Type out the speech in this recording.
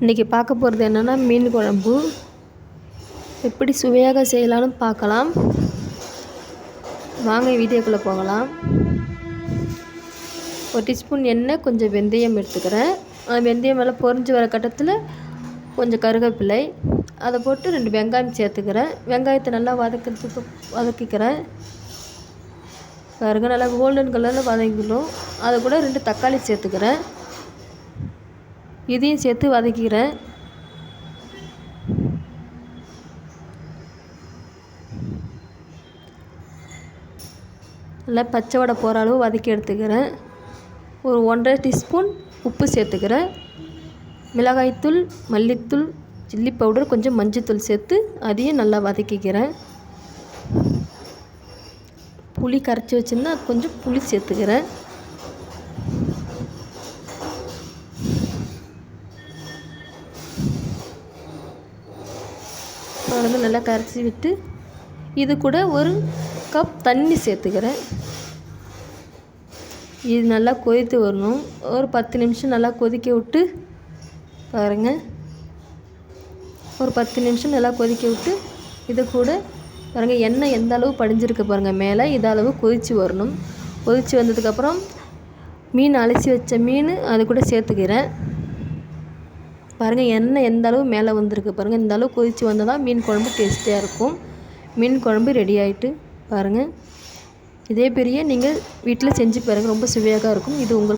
இன்றைக்கி பார்க்க போகிறது என்னென்னா மீன் குழம்பு. எப்படி சுவையாக செய்யலாம்னு பார்க்கலாம். வாங்க வீடியோக்குள்ளே போகலாம். ஒரு டீஸ்பூன் எண்ணெய் கொஞ்சம் வெந்தயம் எடுத்துக்கிறேன். அந்த வெந்தயம் எல்லாம் பொரிஞ்சு வர கட்டத்தில் கொஞ்சம் கருவேப்பிலை அதை போட்டு ரெண்டு வெங்காயம் சேர்த்துக்கிறேன். வெங்காயத்தை நல்லா வதக்கிறதுக்கு வதக்கிக்கிறேன். பாருங்க நல்லா கோல்டன் கலரில் வதங்கிடும். அதை கூட ரெண்டு தக்காளி சேர்த்துக்கிறேன். இதையும் சேர்த்து வதக்கிக்கிறேன் நல்லா பச்சை வடை போகிற அளவு வதக்கி எடுத்துக்கிறேன். ஒரு ஒன்றரை டீஸ்பூன் உப்பு சேர்த்துக்கிறேன். மிளகாய்த்தூள் மல்லித்தூள் சில்லி பவுடர் கொஞ்சம் மஞ்சத்தூள் சேர்த்து அதையும் நல்லா வதக்கிக்கிறேன். புளி கரைச்சி வச்சுருந்தா அது கொஞ்சம் புளி சேர்த்துக்கிறேன். வந்து நல்லா கரைச்சி விட்டு இது கூட ஒரு கப் தண்ணி சேர்த்துக்கிறேன். இது நல்லா கொதித்து வரணும். ஒரு பத்து நிமிஷம் நல்லா கொதிக்க விட்டு பாருங்கள் ஒரு பத்து நிமிஷம் நல்லா கொதிக்க விட்டு இது கூட பாருங்கள் எண்ணெய் எந்த அளவு படிஞ்சிருக்கு பாருங்கள் மேலே இது அளவு கொதித்து வரணும். கொதித்து வந்ததுக்கப்புறம் மீன் அலசி வச்ச மீன் அது கூட சேர்த்துக்கிறேன். பாருங்கள் எண்ணெய் எந்த அளவு மேலே வந்திருக்கு பாருங்கள் இந்த அளவு கொதித்து வந்தால் தான் மீன் குழம்பு டேஸ்டியாக இருக்கும். மீன் குழம்பு ரெடி ஆகிட்டு பாருங்கள் இதே பெரிய நீங்கள் வீட்டில் செஞ்சு பாருங்கள் ரொம்ப சுவையாக இருக்கும். இது உங்களுக்கு